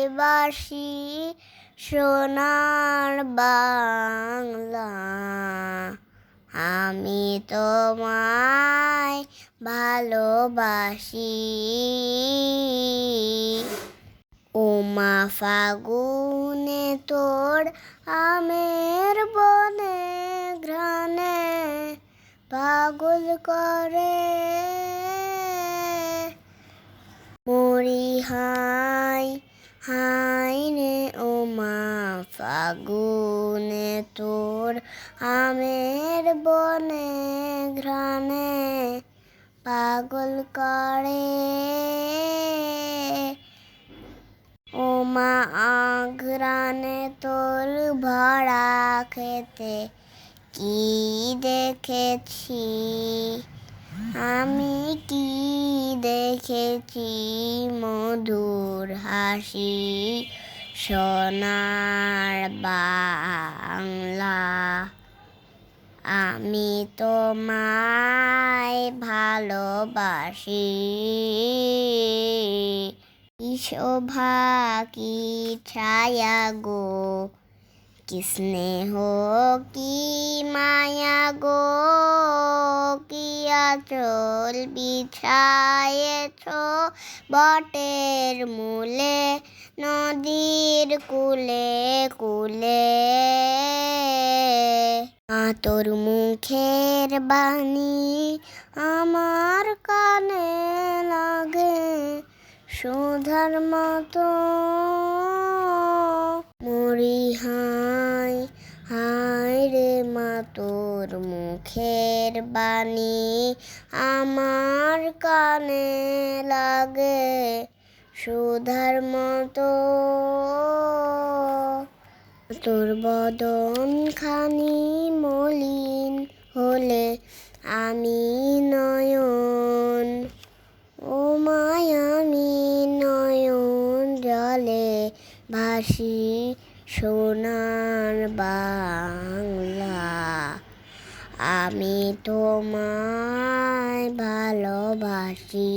বাজায় বাসি সোনার বাংলা। আমি তোমায় ভালোবাসি। উমা ফাগুনে তোর আমের বনে ঘ্রানে পাগল করে। মরি হাই হাই রে ওমা ফাগুনে তোর আমের বনে ঘ্রাণে পাগল করে। ওমা আঘ্রানে তোর ভরা খেতে কি দেখেছি? আমি কি দেখেছি মধুর হাসি সোনার বাংলা? আমি তোমায় ভালোবাসি। কি শোভা, কি ছায়া গো? কি স্নেহ, কি মায়া গো? আচল বিছায়েছ বটের মূলে, নদীর কুলে কুলে। তোর মুখের বাণী আমার কানে লাগে, সুধার মতো মরি মুখের বাণী আমার কানে লাগে, সুধার মতো। তোর বদন খানি মলিন হলে আমি নয়ন, ও মায়ামি নয়ন জলে ভাসি সোনার বাংলা। আমি তোমায় ভালোবাসি।